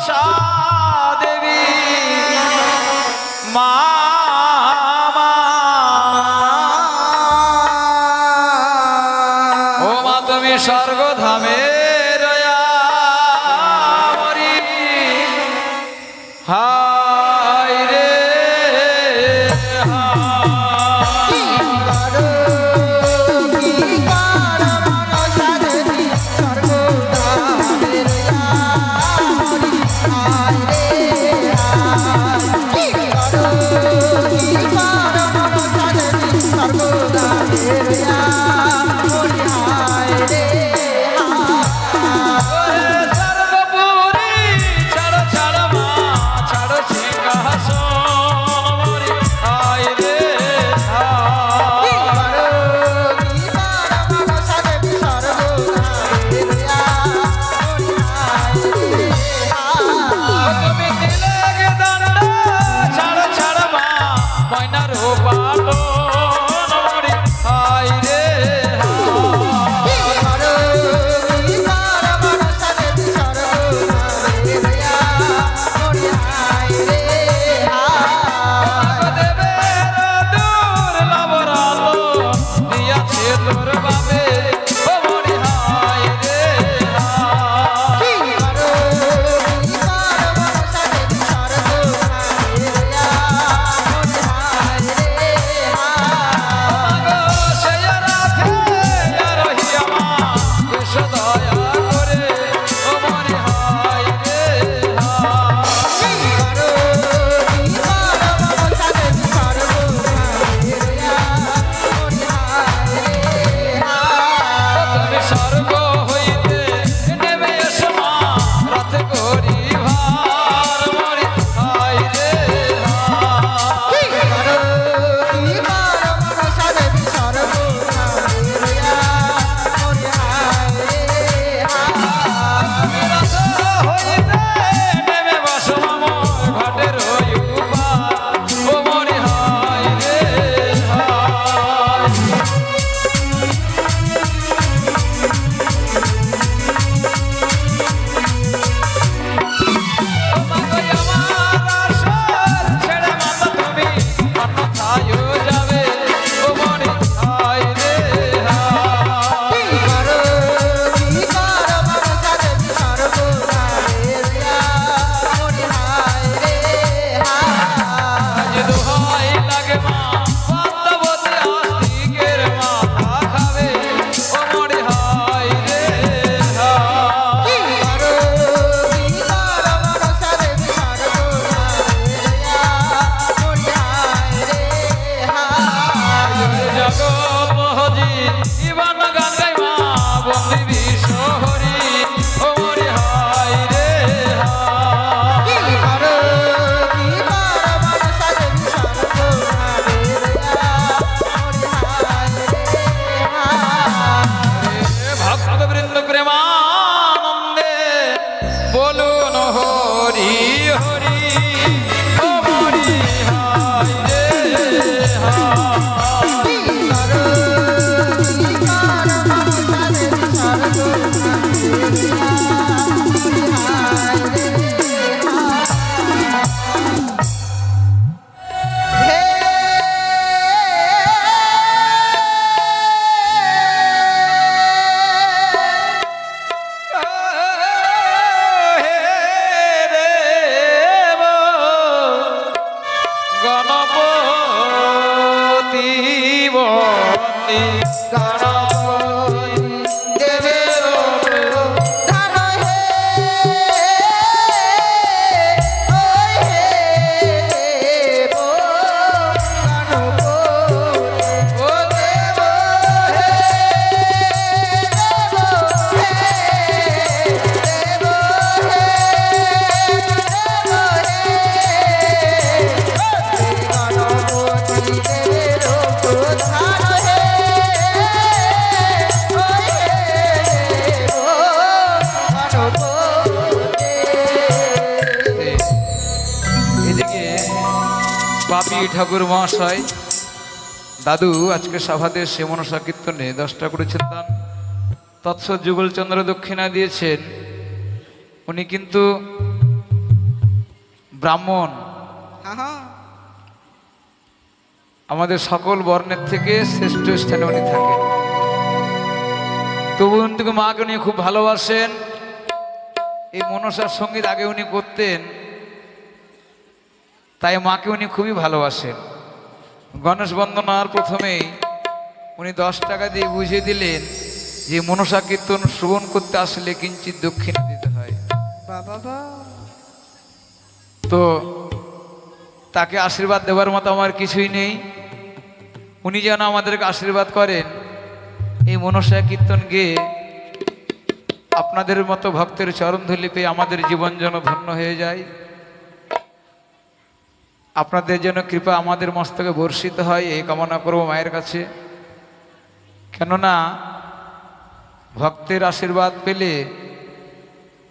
মনসা দেবী। মা ও মা তুমি স্বর্গধামে ঠাকুর মহাশয় দাদু আজকে সভাতে শ্যামনসা কীর্তনে দশটা করেছেন দান তৎস যুগলচন্দ্র দক্ষিণা দিয়েছেন। উনি কিন্তু ব্রাহ্মণ। আমাদের সকল বর্ণের থেকে শ্রেষ্ঠ স্থানে উনি থাকেন। তবু কিন্তু মাকে উনি খুব ভালোবাসেন। এই মনসার সংগীত আগে উনি করতেন। তাই মাকে উনি খুবই ভালোবাসেন। গণেশ বন্দনার প্রথমেই উনি দশ টাকা দিয়ে বুঝিয়ে দিলেন যে মনসা কীর্তন শ্রবণ করতে আসলে কিঞ্চিত দক্ষিণে দিতে হয়। তো তাকে আশীর্বাদ দেওয়ার মতো আমার কিছুই নেই। উনি যেন আমাদেরকে আশীর্বাদ করেন এই মনসা কীর্তন গেয়ে আপনাদের মতো ভক্তের চরণধূলি পেয়ে আমাদের জীবন যেন ধন্য হয়ে যায়। আপনাদের যেন কৃপা আমাদের মস্তকে বর্ষিত হয়, এই কামনা করব মায়ের কাছে। কেননা, ভক্তের আশীর্বাদ পেলে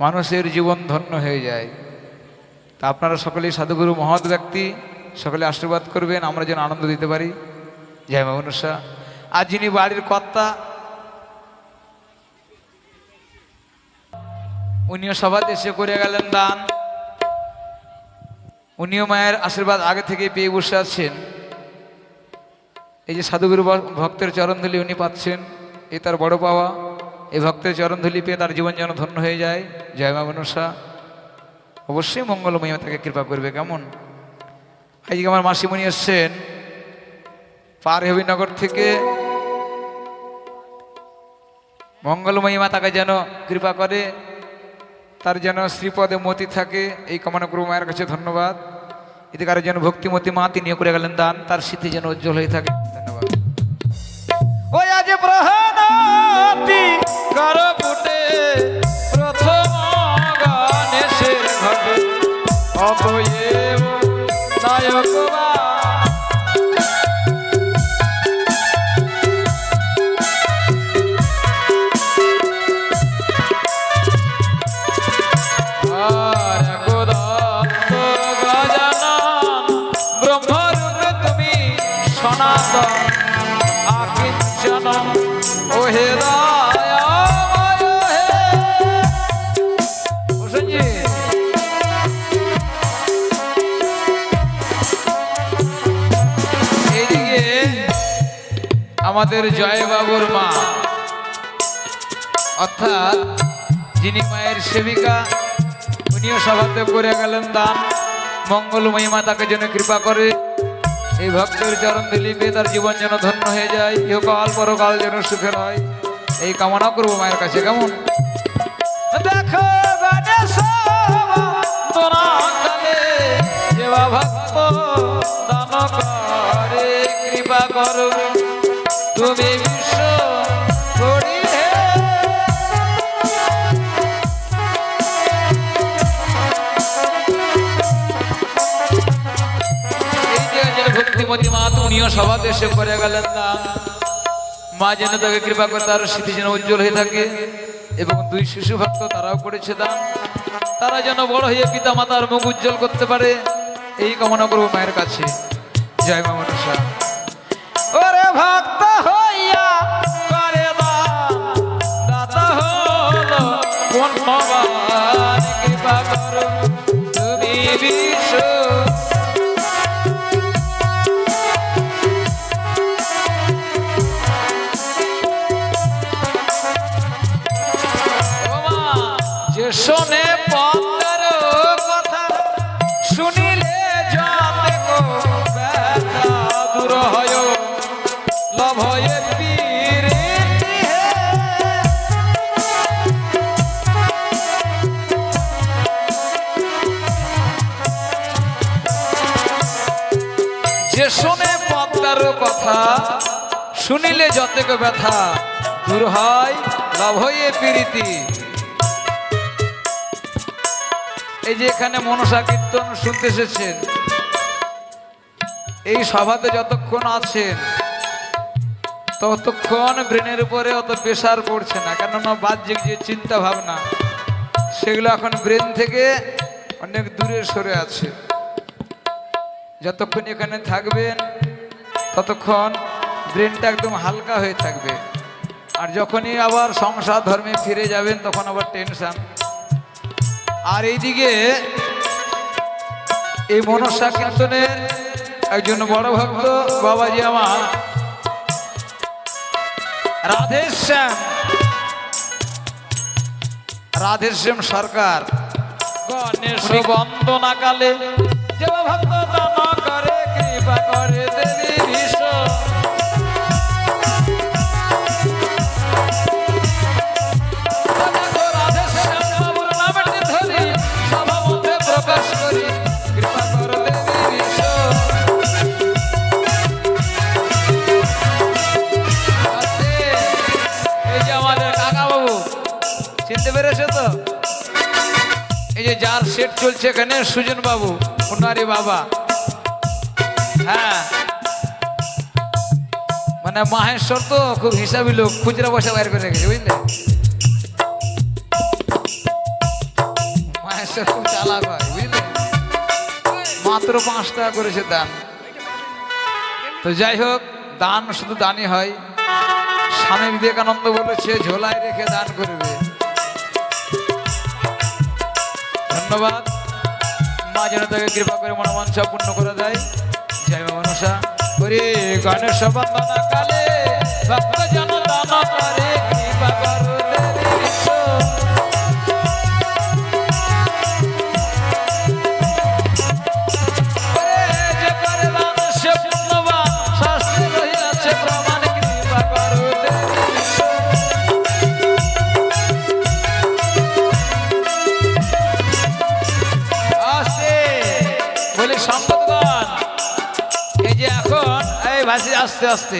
মানুষের জীবন ধন্য হয়ে যায়। তা আপনারা সকলেই সাধুগুরু, মহৎ ব্যক্তি, সকলে আশীর্বাদ করবেন, আমরা যেন আনন্দ দিতে পারি। জয় মা মনুষা। আর যিনি বাড়ির কর্তা, উনিও সভাতে এসে করে গেলেন দান। উনিও মায়ের আশীর্বাদ আগে থেকে পেয়ে বসে আছেন। এই যে সাধুগুরু ভক্তের চরণধুলি উনি পাচ্ছেন, এ তার বড় পাওয়া। এই ভক্তের চরণধুলি পেয়ে তার জীবন যেন ধন্য হয়ে যায়। জয় মা মনুষা অবশ্যই মঙ্গলময়ী তাকে কৃপা করবে, কেমন? আজকে আমার মাসিমণি এসছেন পার হবিনগর থেকে। মঙ্গলময়ী মা তাকে যেন কৃপা করে। তার যেন শ্রীপদে মতি থাকে, এই কামনা করব মায়ের কাছে ধন্যবাদ। এদিকে কারও যেন ভক্তিমতি মা তিনিও করে গেলেন দান, তার স্মৃতি যেন উজ্জ্বল হয়ে থাকে। ধন্যবাদ। ওই আজ প্রহানাতি আমাদের জয়বাবুর মা। অর্থাৎ যিনি মায়ের সেবিকা, উনিও সভাতে করে গেলেন দান। মঙ্গলময়ী মা তাকে যেন কৃপা করে। এই ভক্তের চরণ দিলীপে তার জীবন যেন ধন্য হয়ে যায়। কেউ কাল ইহকাল পরকাল যেন সুখের হয় এই কামনা করব মায়ের কাছে, কেমন? দেখো ভক্ত কৃপা করো। তুমি বিশ্ব যে মা মা তুমিও সভা দেশে করে গেলেন না। মা যেন তাকে কৃপা করে তার স্মৃতি যেন উজ্জ্বল হয়ে থাকে এবং দুই শিশু ভক্ত তারাও করেছে দান। তারা যেন বড় হয়ে পিতা মাতার মুখ উজ্জ্বল করতে পারে, এই কামনা করব মায়ের কাছে। জয় মা পদ্মার কথা, শুনিলে যতেক ব্যথা, দূর হয় লাভ হয়ে প্রীতি। এই যে এখানে মনসা কীর্তন শুনতে এসেছেন, এই সভাতে যতক্ষণ আছেন, ততক্ষণ ব্রেনের উপরে অত প্রেশার পড়ছে না, কেননা বাহ্যিক যে চিন্তা ভাবনা সেগুলো এখন ব্রেন থেকে অনেক দূরে সরে আছে। যতক্ষণ এখানে থাকবেন ততক্ষণ ব্রেনটা একদম হালকা হয়ে থাকবে। আর যখনই আবার সংসার ধর্মে ফিরে যাবেন তখন আবার টেনশন আর এইদিকে এই মনসা কীর্তনের একজন বড় ভক্ত বাবাজি আমার রাধেশ্যাম। রাধেশ্যাম সরকার। গণেশ বন্দনা কালে যে ভক্ত এই যে যার সেট চলছে এখানে সুজন বাবু ওনারই বাবা। হ্যাঁ। মানে মাহেশ্বর তো খুব হিসাবি লোক, খুচরা পয়সা বাইর করে রেখেছে, বুঝলে? মাহেশ্বর খুব চালাক হয়, বুঝলে? মাত্র পাঁচ টাকা করেছে দান। তো যাই হোক, দান শুধু দানই হয়। স্বামী বিবেকানন্দ বলেছে ঝোলায় রেখে দান করবে। ধন্যবাদ। মা যেন তাকে কৃপা করে মনোমাংসা পূর্ণ করে দেয়। জয় মনসা করে গণেশ বন্দনা কালে। ভক্ত জন দান করে কৃপা করো। আস্তে আস্তে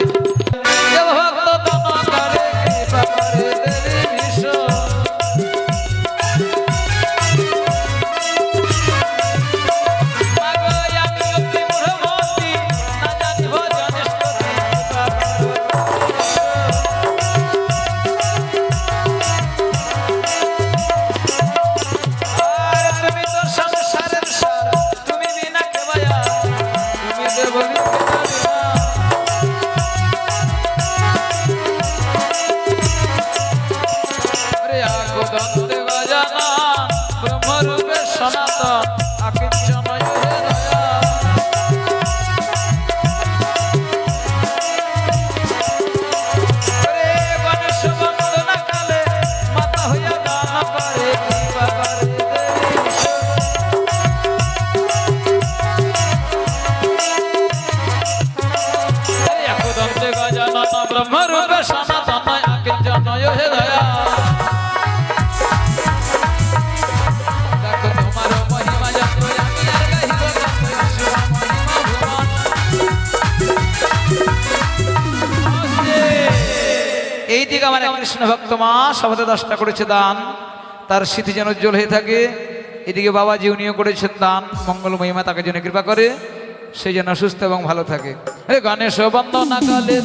আমার এক কৃষ্ণ ভক্ত মা সবাতে দশটা করেছে দান। তার স্মৃতি যেন উজ্জ্বল হয়ে থাকে। এদিকে বাবা বাবাজি উনিও করেছেন দান। মঙ্গল মহিমা তাকে যেন কৃপা করে। সে যেন সুস্থ এবং ভালো থাকে। হে গণেশ বন্দনা কালে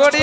করি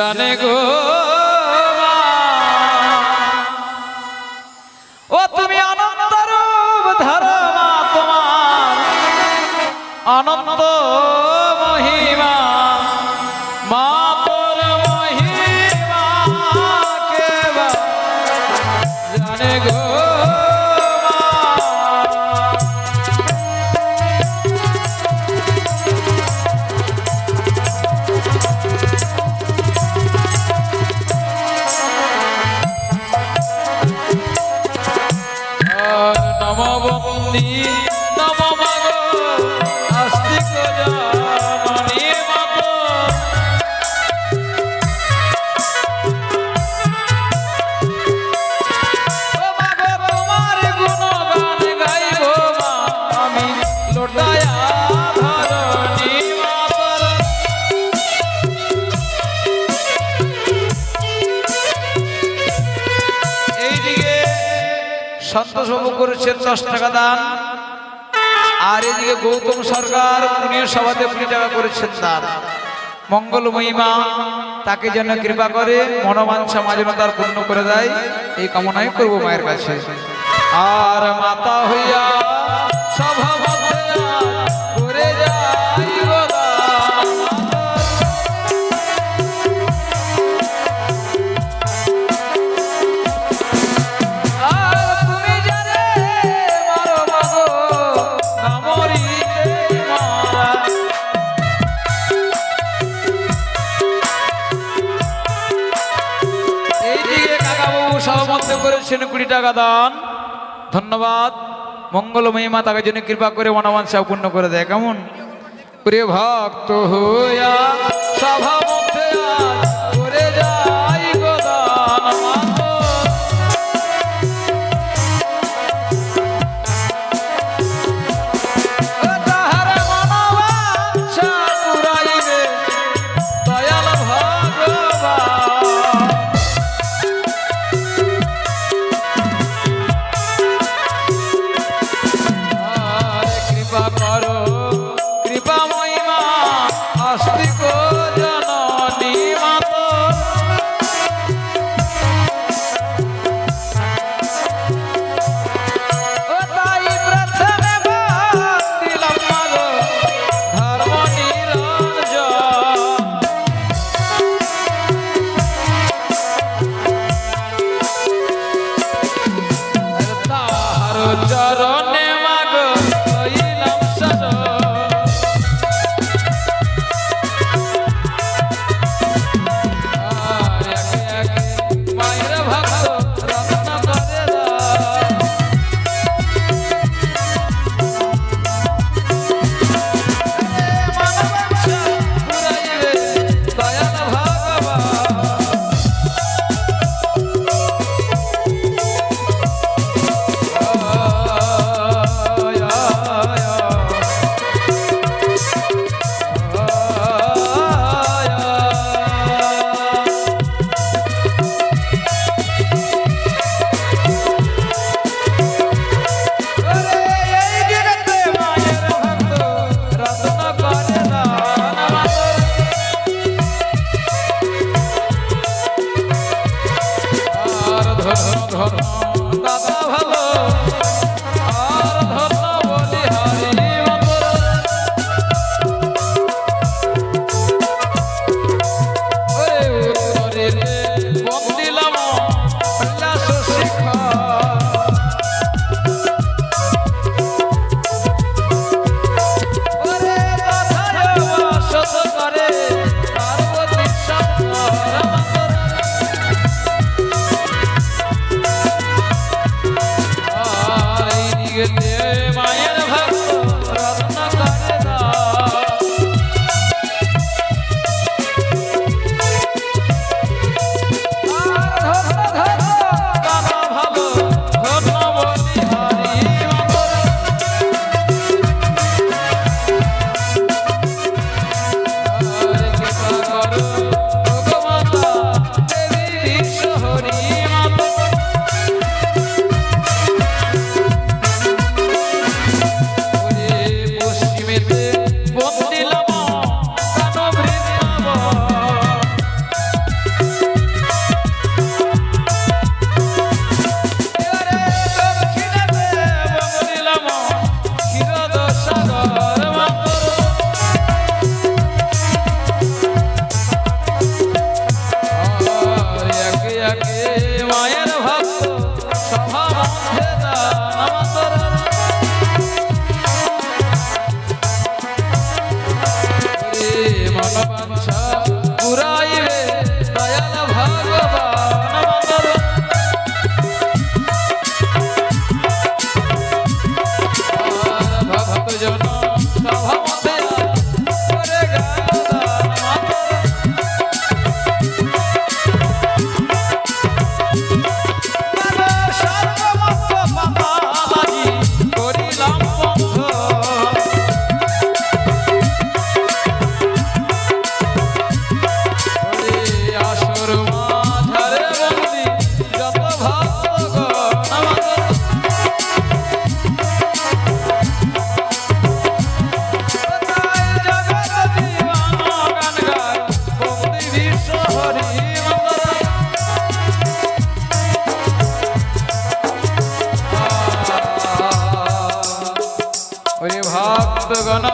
জানে গো সন্তোষবাবু করেছেন দশ টাকা দান। আর এদিকে গৌতম সরকার পুণীয় সভাতে কুড়ি টাকা করেছেন দান। মঙ্গল মহিমা তাকে যেন কৃপা করে, মনোবাঞ্ছা মাঝে মাতার পূর্ণ করে দেয়, এই কামনাই করব মায়ের কাছে। আর মাতা হইয়া সভা টাকা দান। ধন্যবাদ। মঙ্গল মহিমা তাকে জন্য কৃপা করে মনোবাঞ্ছা পূর্ণ করে দেয়। কেমন? প্রিয় ভক্ত হইয়া চরণ ভক্তগণ